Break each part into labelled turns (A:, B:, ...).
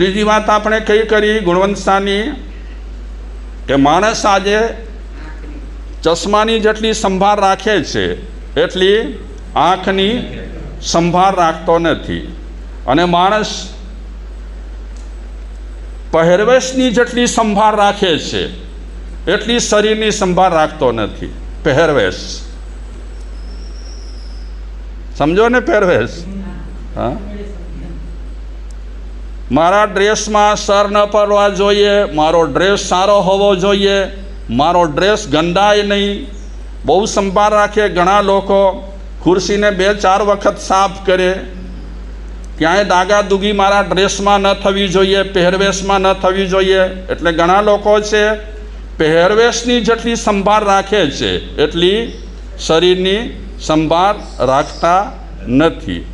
A: ત્રીજી વાત આપણે કઈ કરી ગુણવંતસાની કે માણસ આજે ચશ્માની જેટલી સંભાળ રાખે છે, એટલી આંખની સંભાળ રાખતો નથી. અને માણસ પહેરવેશની જેટલી સંભાળ રાખે છે, એટલી શરીરની સંભાળ રાખતો નથી. પહેરવેશ. સમજો ને પહેરવેશ? હા? મારા ડ્રેસમાં સર ન પડવા જોઈએ, મારો ડ્રેસ સારો હોવો જોઈએ, મારો ડ્રેસ ગંદાય નહીં. બહુ સંભાળ રાખે ઘણા લોકો, ખુરશીને બે ચાર વખત સાફ કરે. ક્યાંય દાગાદુગી મારા ડ્રેસમાં ન થવી જોઈએ, પહેરવેશમાં ન થવી જોઈએ. એટલે ઘણા લોકો છે, પહેરવેશની જેટલી સંભાળ રાખે છે, એટલી શરીરની સંભાળ રાખતા નથી.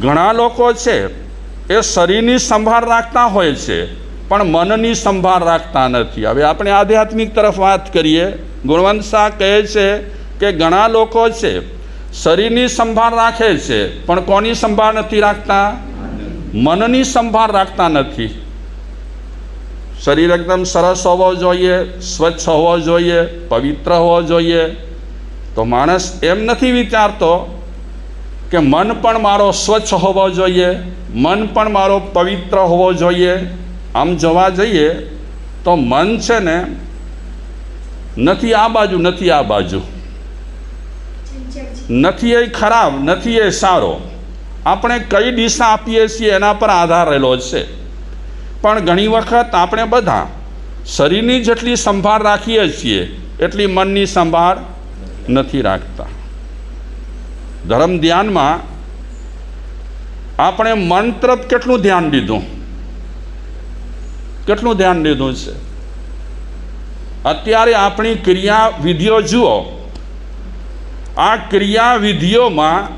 A: ઘણા લોકો છે એ શરીરની સંભાળ રાખતા હોય છે, પણ મનની સંભાળ રાખતા નથી. હવે આપણે આધ્યાત્મિક તરફ વાત કરીએ. ગુણવંત શાહ કહે છે કે ઘણા લોકો છે, શરીરની સંભાળ રાખે છે, પણ કોની સંભાળ નથી રાખતા? મનની સંભાળ રાખતા નથી. શરીર એકદમ સરસ હોવો જોઈએ, સ્વચ્છ હોવો જોઈએ, પવિત્ર હોવો જોઈએ. તો માણસ એમ નથી વિચારતો કે મન પણ મારો સ્વચ્છ હોવો જોઈએ, મન પણ મારો પવિત્ર હોવો જોઈએ. આમ જોવા જઈએ તો મન છે ને નથી આ બાજુ, નથી આ બાજુ. નથી એ ખરાબ, નથી એ સારો. આપણે કઈ દિશા આપીએ છીએ એના પર આધાર રહેલો છે. પણ ઘણી વખત આપણે બધા શરીરની જેટલી સંભાળ રાખીએ છીએ, એટલી મનની સંભાળ નથી રાખતા. ધર્મ ધ્યાનમાં આપણે મન તરફ કેટલું ધ્યાન દીધું? કેટલું ધ્યાન દીધું છે? અત્યારે આપણી ક્રિયાવિધિઓ જુઓ. આ ક્રિયાવિધિઓમાં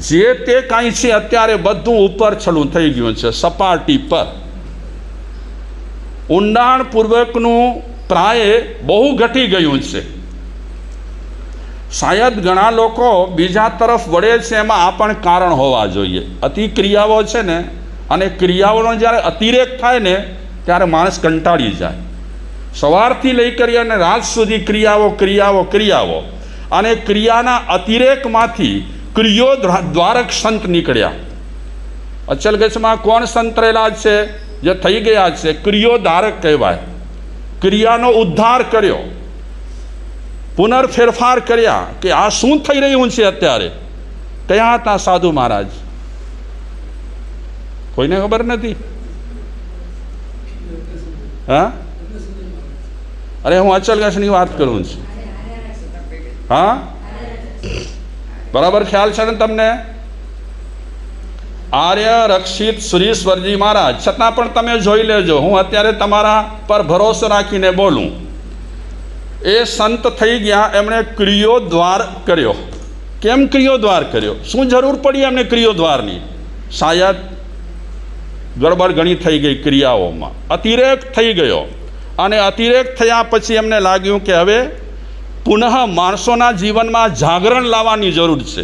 A: જે તે કાંઈ છે અત્યારે બધું ઉપર છલું થઈ ગયું છે, સપાટી પર. ઊંડાણપૂર્વકનું પ્રાય બહુ ઘટી ગયું છે. શાયદ ઘણા લોકો બીજા તરફ વળે છે એમાં આ પણ કારણ હોવા જોઈએ. અતિ ક્રિયાઓ છે ને, અને ક્રિયાઓનો જ્યારે અતિરેક થાય ને, ત્યારે માણસ કંટાળી જાય. સવારથી લઈ કરી અને રાત સુધી ક્રિયાઓ ક્રિયાઓ ક્રિયાઓ. અને ક્રિયાના અતિરેકમાંથી ક્રિયો દ્વારક સંત નીકળ્યા. અચલગચમાં કોણ સંત રહેલા છે? જે થઈ ગયા છે. ક્રિયો ધારક કહેવાય. ક્રિયાનો ઉદ્ધાર કર્યો. પુનર્ફેરફાર કર્યા કે આ શું થઈ રહ્યું છે અત્યારે? કયા હતા સાધુ મહારાજ? કોઈને ખબર નથી? હા? અરે હું અચલગઢની વાત કરું છું. હા? બરાબર ખ્યાલ છે ને તમને? આર્ય રક્ષિત સુરીશ્વરજી મહારાજ, છતાં પણ તમે જોઈ લેજો. હું અત્યારે તમારા પર ભરોસો રાખીને બોલું. એ સંત થઈ ગયા, એમણે ક્રિયો દ્વાર કર્યો. કેમ ક્રિયો દ્વાર કર્યો? શું જરૂર પડી એમને ક્રિયો દ્વારની શાયદ ગડબડ ઘણી થઈ ગઈ ક્રિયાઓમાં. અતિરેક થઈ ગયો. અને અતિરેક થયા પછી એમને લાગ્યું કે હવે પુનઃ માણસોના જીવનમાં જાગરણ લાવવાની જરૂર છે.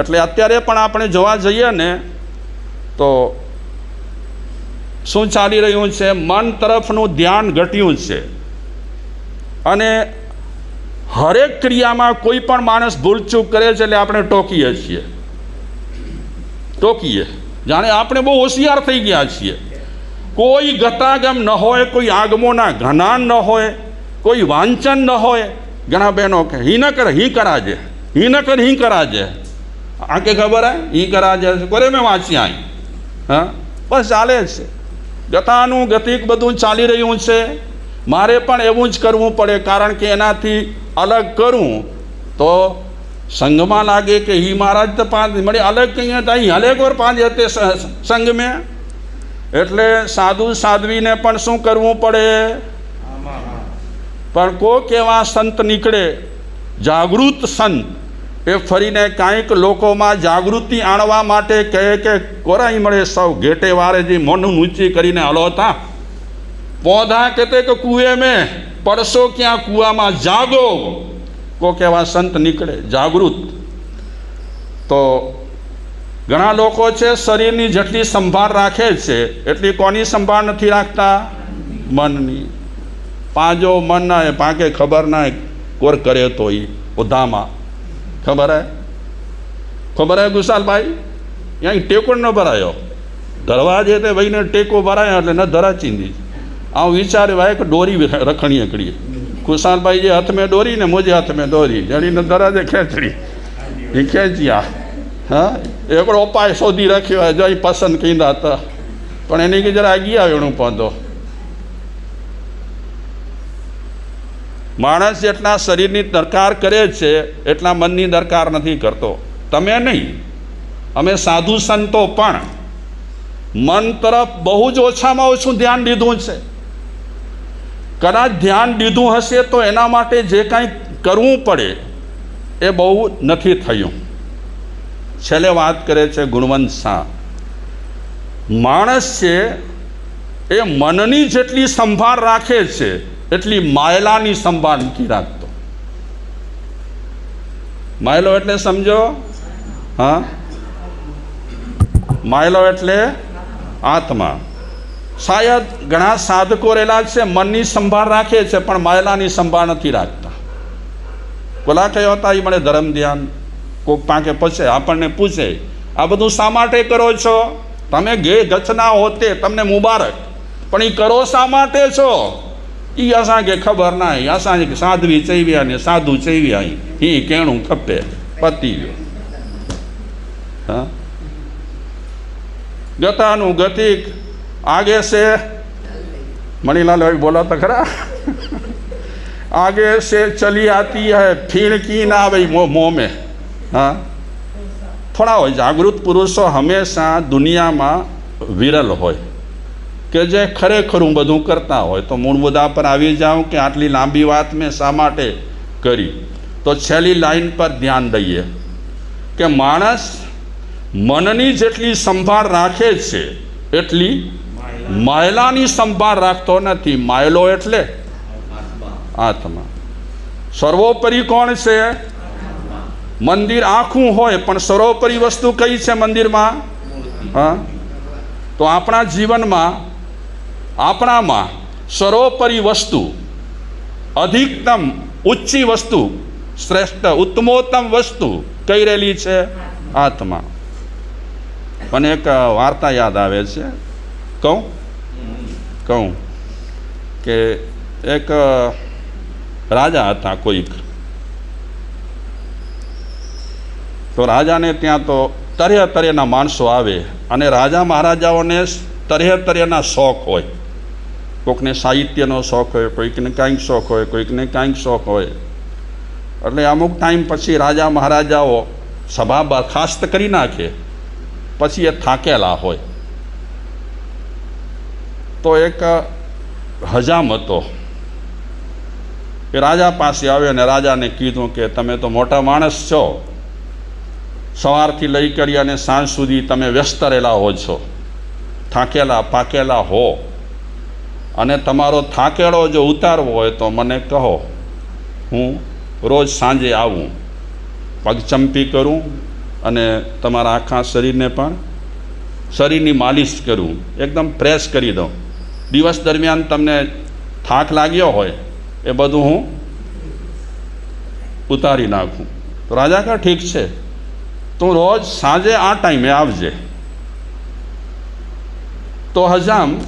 A: એટલે અત્યારે પણ આપણે જોવા જઈએ ને, તો શું ચાલી રહ્યું છે? મન તરફનું ધ્યાન ઘટ્યું છે. અને હરેક ક્રિયામાં કોઈ પણ માણસ ભૂલચૂક કરે છે એટલે આપણે ટોકીએ છીએ. ટોકીએ. જાણે આપણે બહુ હોશિયાર થઈ ગયા છીએ. કોઈ ગતાગમ ન હોય, કોઈ આગમોના ઘનાન ન હોય, કોઈ વાંચન ન હોય. ઘણા બહેનો કે હિ ન કર, હી કરાજે. હિ ન કર, હી કરાજે. આ કે ખબર હે? હી કરાજે. કોરે મેં વાંચી આવી હા? બસ ચાલે છે. ગતાનું ગતિક બધું ચાલી રહ્યું છે. મારે પણ એવું જ કરવું પડે, કારણ કે એનાથી અલગ કરું. તો સંઘમાં લાગે કે હિ મહારાજ તો પાંચ મળે અલગ કહીએ તો અહીં હલેગોર પાંચ હતે સંઘ મેં એટલે સાધુ સાધ્વીને પણ શું કરવું પડે? પણ કોક એવા સંત નીકળે, જાગૃત સંત. એ ફરીને કાંઈક લોકોમાં જાગૃતિ આણવા માટે કહે કે, કોરાઈ મળે સૌ, ઘેટે વારે જે મોઢું ઊંચી કરીને હલોતા પૌધા કે કુએ મેં પડશો ક્યાં કૂવામાં જાગો? કો કહેવા સંત નીકળે, જાગૃત. તો ઘણા લોકો છે, શરીરની જેટલી સંભાળ રાખે છે, એટલી કોની સંભાળ નથી રાખતા? મનની. પાંજો મન ના પાકે ખબર ના કોર કરે તો એ ઉધામાં ખબર હે? ખબર હે ગુસાલભાઈ? અહીં ટેકો ન ભરાયો. દરવાજે તે ભાઈને ટેકો ભરાયો એટલે ન ધરા ચીંદી આવું વિચાર્યું કે દોરી રખણીએ કરીએ. ખુશાલભાઈ જે હાથ મેં દોરી ને મોજે હાથ મેં દોરી જણીને દરાજે ખેંચડી. એ ખેંચ્યા. હા? એકડો ઉપાય શોધી રાખ્યો. હોય જઈ પસંદ કીધા હતા. પણ એની કે જરા આગી આવ્યો પાંધો. માણસ જેટલા શરીરની દરકાર કરે છે, એટલા મનની દરકાર નથી કરતો. તમે નહીં. અમે સાધુ સંતો પણ. મન તરફ બહુ જ ઓછામાં ઓછું ધ્યાન દીધું છે. કદાચ ધ્યાન દીધું હશે તો એના માટે જે કાંઈ કરવું પડે એ બહુ નથી થયું. છેલ્લે વાત કરે છે ગુણવંત શાહ. માણસ છે એ મનની જેટલી સંભાળ રાખે છે, એટલી માયલાની સંભાળ નથી રાખતો. માયલો એટલે સમજો? હા? માયલો એટલે આત્મા. શાયદ ઘણા સાધકો રહેલા છે, મનની સંભાળ રાખે છે, પણ માયલાની સંભાળ નથી રાખતા. બોલા કયો હતા એ મને ધર્મ ધ્યાન કોક પાંકે પૂછે, આપણને પૂછે, આ બધું શા માટે કરો છો? તમે ગે ગચના હોતે તમને મુબારક. પણ એ કરો શા માટે છો? એ અસાંखे ખબર ના અસાંજે સાધવી ચૈવ્યા ને સાધુ ચૈવ્યા એ કેણું ખપે, પતી ગયો. હા? ગતાનું ગતિક आगे से मणिलाल भाई बोला तो खरा आगे से चली आती है फिर की ना भाई मोह मोह में हाँ થોડા હોય જાગૃત પુરુષો હંમેશા દુનિયામાં વિરલ હોય કે જે ખરેખરું બધું કરતા હોય તો મૂળ મુદ્દા પર આવી જાઉં કે આટલી લાંબી વાત મેં શા માટે કરી તો છેલ્લી લાઈન પર ધ્યાન દઈએ કે માણસ મનની જેટલી સંભાળ રાખે છે એટલી માયલાની સંભાળ રાખતો નથી. માયલો એટલે? આત્મા. સર્વોપરી કોણ છે? મંદિર આખું હોય, પણ સર્વોપરી વસ્તુ કઈ છે મંદિરમાં? હા? તો આપણા જીવનમાં, આપણામાં સર્વોપરી વસ્તુ, અધિકતમ ઊંચી વસ્તુ, શ્રેષ્ઠ ઉત્તમોત્તમ વસ્તુ કઈ રહેલી છે? આત્મા. મને એક વાર્તા યાદ આવે છે. કહું? કહું કે એક રાજા હતા કોઈક. તો રાજાને ત્યાં તો તરે તરેના માણસો આવે અને રાજા મહારાજાઓને તરે તરેના શોખ હોય. કોઈકને સાહિત્યનો શોખ હોય, કોઈકને કાંઈક શોખ હોય, કોઈકને કાંઈક શોખ હોય. એટલે અમુક ટાઈમ પછી રાજા મહારાજાઓ સભા બરખાસ્ત કરી નાખે. પછી એ થાકેલા હોય. તો એક હજામ હતો એ રાજા પાસે આવ્યો અને રાજાને કીધું કે તમે તો મોટા માણસ છો. સવારથી લઈ કરી અને સાંજ સુધી તમે વ્યસ્ત રહેલા હો છો. થાકેલા પાકેલા હો. અને તમારો થાકેડો જો ઉતારવો હોય તો મને કહો, હું રોજ સાંજે આવું. પગચંપી કરું અને તમારા આખા શરીરને પણ શરીરની માલિશ કરું. એકદમ પ્રેસ કરી દઉં. દિવસ દરમિયાન તમને થાક લાગ્યો હોય, એ બધું હું ઉતારી નાખું. તો રાજા કહે, ઠીક છે. તું રોજ સાંજે આ ટાઈમે આવજે. તો હજામ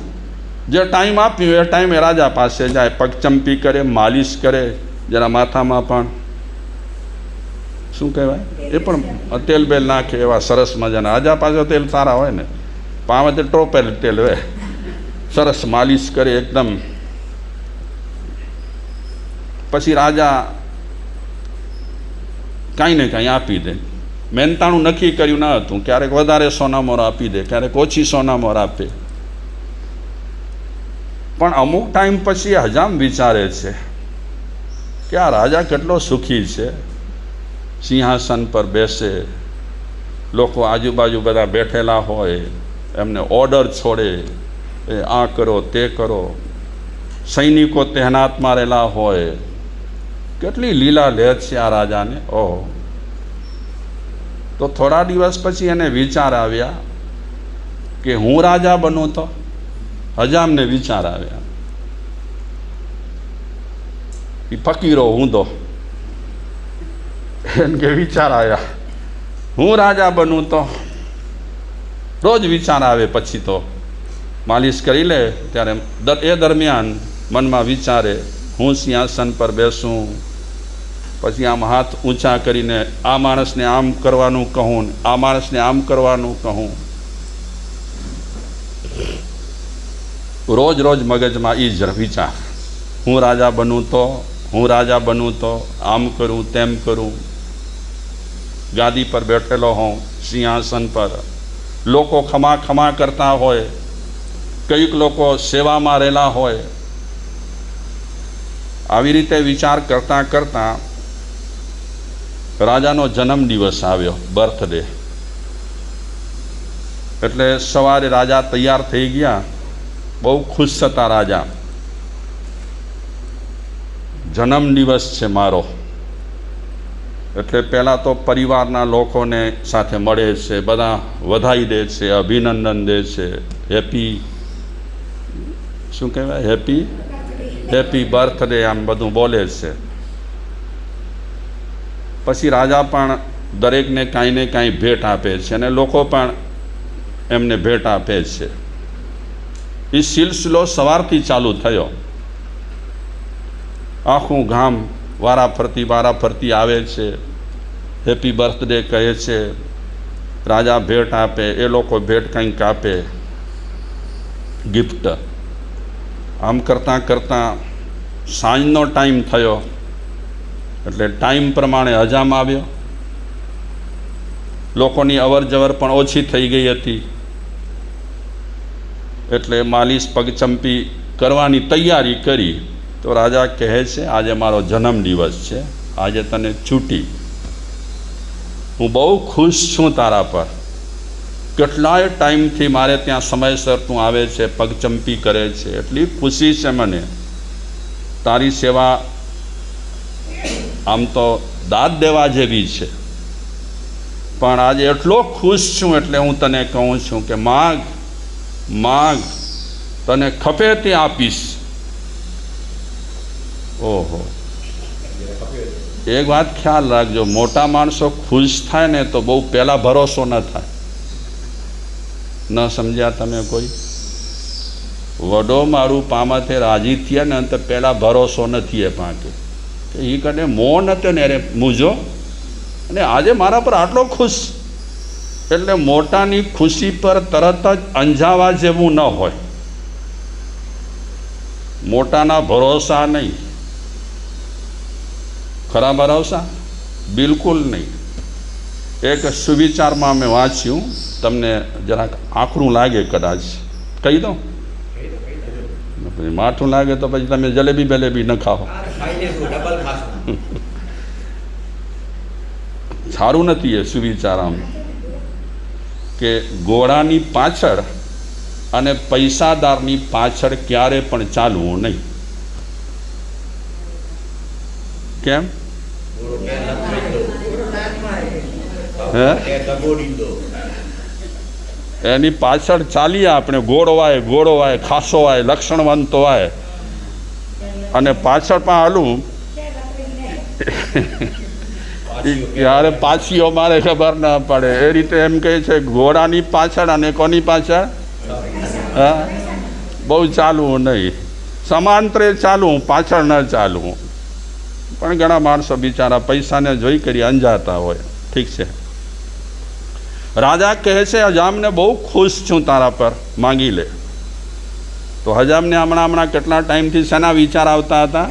A: જે ટાઈમ આપ્યું, એ ટાઈમે રાજા પાસે જાય પગચંપી કરે, માલિશ કરે, જરા માથામાં પણ શું કહેવાય? એ પણ તેલ બેલ નાખે એવા સરસ મજાના. રાજા પાસે તેલ સારા હોય ને. પાવે તે ટોપેલ તેલ હોય. સરસ માલિશ કરે એકદમ. પછી રાજા કાંઈ ને કાંઈ આપી દે. મહેનતાણું નક્કી કર્યું ન હતું. ક્યારેક વધારે સોનામોર આપી દે, ક્યારેક ઓછી સોનામોર આપે. પણ અમુક ટાઈમ પછી હજામ વિચારે છે કે આ રાજા કેટલો સુખી છે. સિંહાસન પર બેસે, લોકો આજુબાજુ બધા બેઠેલા હોય, એમને ઓર્ડર છોડે. એ આ કરો, તે કરો. સૈનિકો તહેનાત મારેલા હોય. કેટલી લીલા લે છે આ રાજાને? ઓહો. તો થોડા દિવસ પછી એને વિચાર આવ્યા કે હું રાજા બનું તો? હજામને વિચાર આવ્યા. એ ફકીરો, હું તો. એને કે વિચાર આવ્યા. હું રાજા બનું તો? રોજ વિચાર આવે પછી તો. માલિશ કરી લે, ત્યારે એ દરમિયાન મનમાં વિચારે, હું સિંહાસન પર બેસું. પછી આમ હાથ ઊંચા કરીને, આ માણસને આમ કરવાનું કહું, આ માણસને આમ કરવાનું કહું. રોજ રોજ મગજમાં એ જ વિચાર, હું રાજા બનું તો, હું રાજા બનું તો, આમ કરું, તેમ કરું. ગાદી પર બેઠેલો હોઉં, સિંહાસન પર. લોકો ખમા ખમા કરતા હોય કંઈક લોકો સેવામાં રહેલા હોય, આવી રીતે વિચાર કરતાં કરતાં રાજાનો જન્મ દિવસ આવ્યો, બર્થડે. એટલે સવારે રાજા તૈયાર થઈ ગયા, બહુ ખુશ થતા રાજા. જન્મ દિવસ છે મારો. એટલે પહેલાં તો પરિવારના લોકોને સાથે મળે છે, બધા વધાઈ દે છે, અભિનંદન દે છે, હેપી શું કહેવાય? હેપી હેપી બર્થડે આમ બધું બોલે છે. પછી રાજા પણ દરેકને કાંઈ ને કાંઈ ભેટ આપે છે અને લોકો પણ એમને ભેટ આપે છે. એ સિલસિલો સવારથી ચાલુ થયો. આખું ગામ વારા ફરતી વારા ફરતી આવે છે. હેપી બર્થડે કહે છે. રાજા ભેટ આપે, એ લોકો ભેટ કંઈક આપે. ગિફ્ટ આમ કરતાં કરતાં સાંજનો ટાઈમ થયો. એટલે ટાઈમ પ્રમાણે હજામ આવ્યો. લોકોની અવર જવર પણ ઓછી થઈ ગઈ હતી. એટલે માલિશ પગચંપી કરવાની તૈયારી કરી. તો રાજા કહે છે, આજે મારો જન્મ દિવસ છે. આજે તને છૂટી. હું બહુ ખુશ છું તારા પર. કેટલાય ટાઈમથી મારે ત્યાં સમયસર તું આવે છે, પગચંપી કરે છે, એટલી ખુશી છે મને. તારી સેવા આમ તો દાદ દેવા જેવી છે. પણ આજે એટલો ખુશ છું એટલે હું તને કહું છું કે માગ માગ, તને ખપે તે આપીશ. ઓહો. એક વાત ખ્યાલ રાખજો, મોટા માણસો ખુશ થાય ને તો બહુ પહેલાં ભરોસો ન થાય. ન સમજ્યા તમે કોઈ? વડો મારું પામાથે રાજી થયા ને અંતે પહેલાં ભરોસો નથી એ પાંકે. એ કને મો નતો ને અરે મૂજો. અને આજે મારા પર આટલો ખુશ. એટલે મોટાની ખુશી પર તરત જ અંજાવા જેવું ન હોય. મોટાના ભરોસા નહીં. ખરા ભરોસા બિલકુલ નહીં. એક સુવિચારમાં મેં વાંચ્યું તમને જરાક આકરું લાગે કદાચ. કહી દઉં? પછી માઠું લાગે તો પછી તમે જલેબી બલેબી ન ખાઓ. સારું નથી એ સુવિચારામ કે ઘોડાની પાછળ અને પૈસાદારની પાછળ ક્યારે પણ ચાલવું નહીં. કેમ? હે? એની પાછળ ચાલીએ આપણે. ગોળો ગોળવાય, ખાસોવાય વાય ખાસો વાય લક્ષણવંતો વાય અને પાછળ પણ હાલું ત્યારે પાછીઓ મારે ખબર ન પડે. એ રીતે એમ કહે છે ઘોડાની પાછળ અને કોની પાછળ? હા? બહુ ચાલવું નહીં. સમાંતરે ચાલવું, પાછળ ન ચાલવું. પણ ઘણા માણસો બિચારા પૈસાને જોઈ કરી અંજાતા હોય. ઠીક છે. રાજા કહે છે, હજામને બહુ ખુશ છું તારા પર, માંગી લે. તો હજામને હમણાં હમણાં કેટલા ટાઈમથી શેના વિચાર આવતા હતા?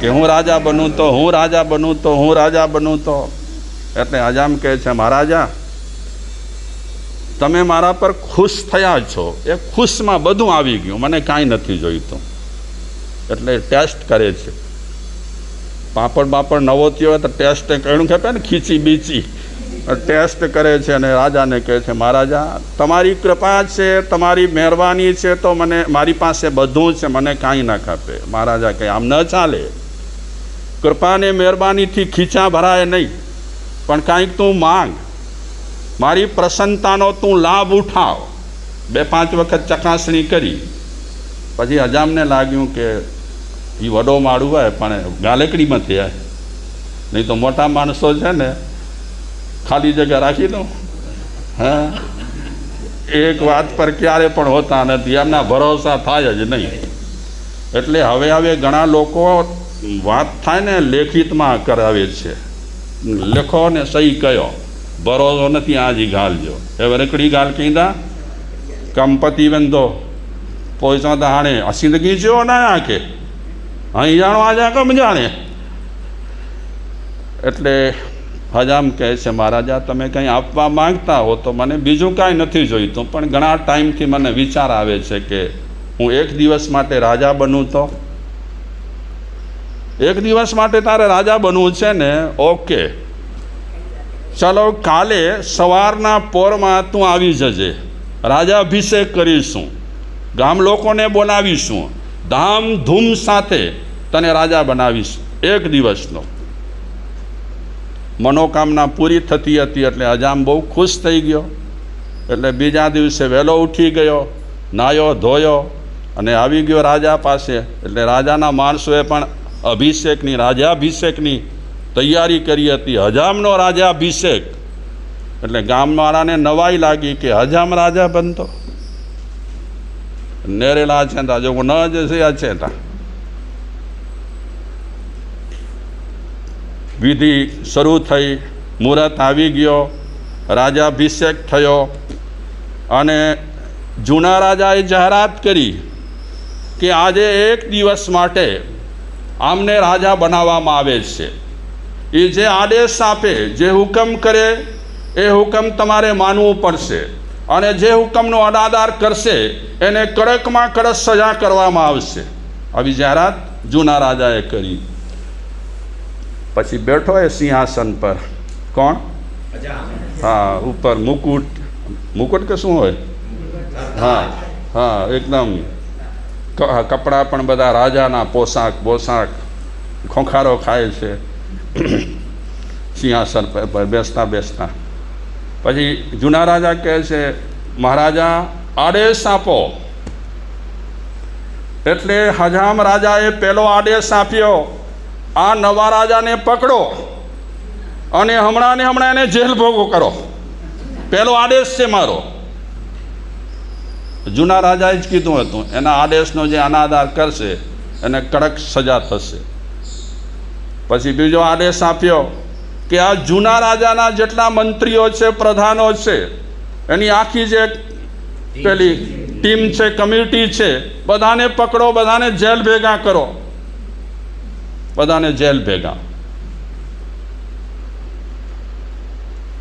A: કે હું રાજા બનું તો, હું રાજા બનું તો, હું રાજા બનું તો. એટલે હજામ કહે છે, મહારાજા, તમે મારા પર ખુશ થયા છો. એ ખુશમાં બધું આવી ગયું. મને કાંઈ નથી જોઈતું. એટલે ટેસ્ટ કરે છે. પાપડ બાપડ નવો થયો તો ટેસ્ટ કહ્યું કે ને? ખીચી બીચી. ટેસ્ટ કરે છે અને રાજાને કહે છે, મહારાજા, તમારી કૃપા છે, તમારી મહેરબાની છે, તો મને, મારી પાસે બધું છે, મને કાંઈ ના ખપે મહારાજા કહે, આમ ન ચાલે. કૃપાને મહેરબાનીથી ખીચા ભરાય નહીં, પણ કાંઈક તું માંગ. મારી પ્રસન્નતાનો તું લાભ ઉઠાવ. બે પાંચ વખત ચકાસણી કરી. પછી હજામને લાગ્યું કે એ વડો માળું હોય, પણ ગાલકડીમાં થયા. નહીં તો મોટા માણસો છે ને ખાલી જગ્યા રાખી દો હા? એક વાત પર ક્યારે પણ હોતા નથી. એમના ભરોસા થાય જ નહીં. એટલે હવે હવે ઘણા લોકો વાત થાય ને લેખિતમાં કરાવે છે. લખો ને સહી કયો. ભરોસો નથી, આજી ગાલજો. હવે રકડી ગાલ કીધા? કંપતિ વેંદો, પોઈસા તો હાણે અસિંદગી જો ના આંખે અહીં જાણો આજે કમ જાણે. એટલે હજામ કહે છે, મહારાજા, તમે કંઈ આપવા માંગતા હો તો મને બીજું કાંઈ નથી જોઈતું. પણ ઘણા ટાઈમથી મને વિચાર આવે છે કે હું એક દિવસ માટે રાજા બનું તો? એક દિવસ માટે તારે રાજા બનવું છે ને? ઓકે. ચાલો, કાલે સવારના પોરમાં તું આવી જજે. રાજા અભિષેક કરીશું. ગામ લોકોને બોલાવીશું. ધામધૂમ સાથે તને રાજા બનાવીશ. એક દિવસનો. મનોકામના પૂરી થતી હતી એટલે અજામ બહુ ખુશ થઈ ગયો. એટલે બીજા દિવસે વહેલો ઉઠી ગયો, નાયો ધોયો અને આવી ગયો રાજા પાસે. એટલે રાજાના માણસોએ પણ અભિષેકની, રાજાભિષેકની તૈયારી કરી હતી. હજામનો રાજાભિષેક. એટલે ગામવાળાને નવાઈ લાગી કે હજામ રાજા બનતો. નેરેલા છે જો ન જ છે વિધિ શરૂ થઈ, મુહૂર્ત આવી ગયો, રાજાભિષેક થયો અને જૂના રાજાએ જાહેરાત કરી કે આજે એક દિવસ માટે આમને રાજા બનાવવામાં આવે છે. એ જે આદેશ આપે, જે હુકમ કરે, એ હુકમ તમારે માનવું પડશે અને જે હુકમનો અડાદાર કરશે, એને કડકમાં કડક સજા કરવામાં આવશે. આવી જાહેરાત જૂના રાજાએ કરી. પછી બેઠો એ સિંહાસન પર. કોણ? હા, ઉપર મુકુટ. મુકુટ કે શું હોય? હા હા, એકદમ. કપડાં પણ બધા રાજાના પોશાક પોશાક ખોખારો ખાય છે. સિંહાસન પર બેસતા બેસતા. પછી જૂના રાજા કહે છે, મહારાજા, આદેશ આપો. એટલે હજામ રાજાએ પહેલો આદેશ આપ્યો. આ નવા રાજાને પકડો અને હમણાં ને હમણાં એને જેલ ભોગો કરો. પહેલો આદેશ છે મારો. જૂના રાજાએ જ કીધું હતું, એના આદેશનો જે અનાદાર કરશે, એને કડક સજા થશે. પછી બીજો આદેશ આપ્યો કે આ જૂના રાજાના જેટલા મંત્રીઓ છે, પ્રધાનો છે, એની આખી જે પેલી ટીમ છે, કમિટી છે, બધાને પકડો, બધાને જેલ ભેગા કરો. બધાને જેલ ભેગા.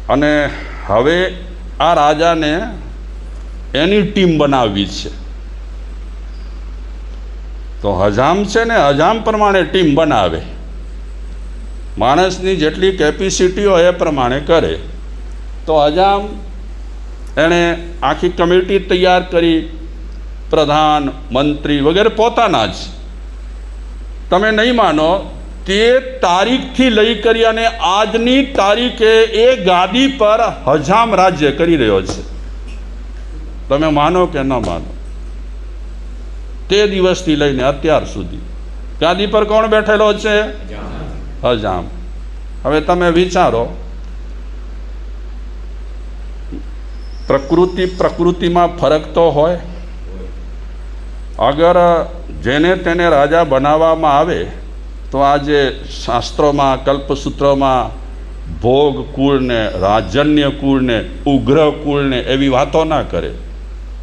A: અને હવે આ રાજાને એની ટીમ બનાવવી છે. તો હજામ છે ને હજામ પ્રમાણે ટીમ બનાવે. માણસની જેટલી કેપેસિટી હોય એ પ્રમાણે કરે. તો હજામ એણે આખી કમિટી તૈયાર કરી. પ્રધાન, મંત્રી વગેરે પોતાના જ તમે નહીં માનો, તે તારીખથી લઈ કરી અને આજની તારીખે એ ગાદી પર હજામ રાજ્ય કરી રહ્યો છે. તમે માનો કે ન માનો? તે દિવસથી લઈને અત્યાર સુધી ગાદી પર કોણ બેઠેલો છે? હજામ. હવે તમે વિચારો, પ્રકૃતિ પ્રકૃતિમાં ફરક તો હોય અગર જેને તેને રાજા બનાવવામાં આવે, તો આ જે શાસ્ત્રોમાં, કલ્પસૂત્રોમાં ભોગ કુળને, રાજન્ય કુળને, ઉગ્ર કુળને એવી વાતો ના કરે.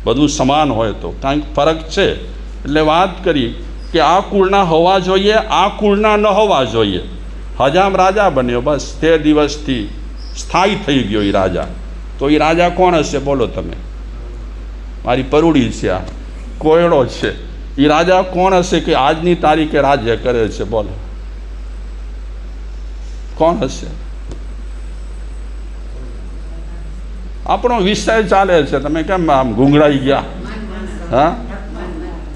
A: બધું સમાન હોય તો. કાંઈક ફરક છે. એટલે વાત કરી કે આ કુળના હોવા જોઈએ, આ કુળના ન હોવા જોઈએ. હજામ રાજા બન્યો. બસ તે દિવસથી સ્થાયી થઈ ગયો એ રાજા. તો એ રાજા કોણ હશે? બોલો તમે. મારી પરુડી છે આ. કોયડો છે? એ રાજા કોણ હશે કે આજની તારીખે રાજ્ય કરે છે? બોલો. કોણ હશે? આપણો વિષય ચાલે છે. તમે કેમ આમ ગુંગળાઈ ગયા? હા?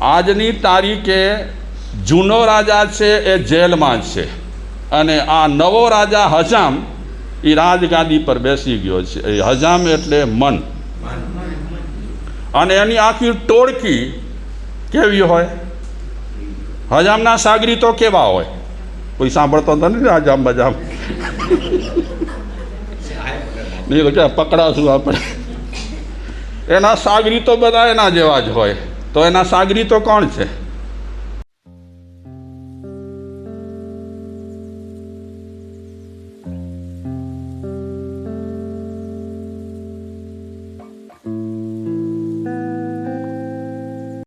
A: આજની તારીખે જૂનો રાજા છે એ જેલમાં છે. અને આ નવો રાજા હજામ એ રાજગાદી પર બેસી ગયો છે. એ હજામ એટલે મન. અને એની આખી ટોળકી કેવી હોય? હજામના સાગરી તો કેવા હોય? કોઈ સાંભળતો તો નથી હજામ બજામ. નહીં તો કે પકડાશું આપણે? એના સાગરી તો બધા એના જેવા જ હોય. તો એના સાગરી તો કોણ છે?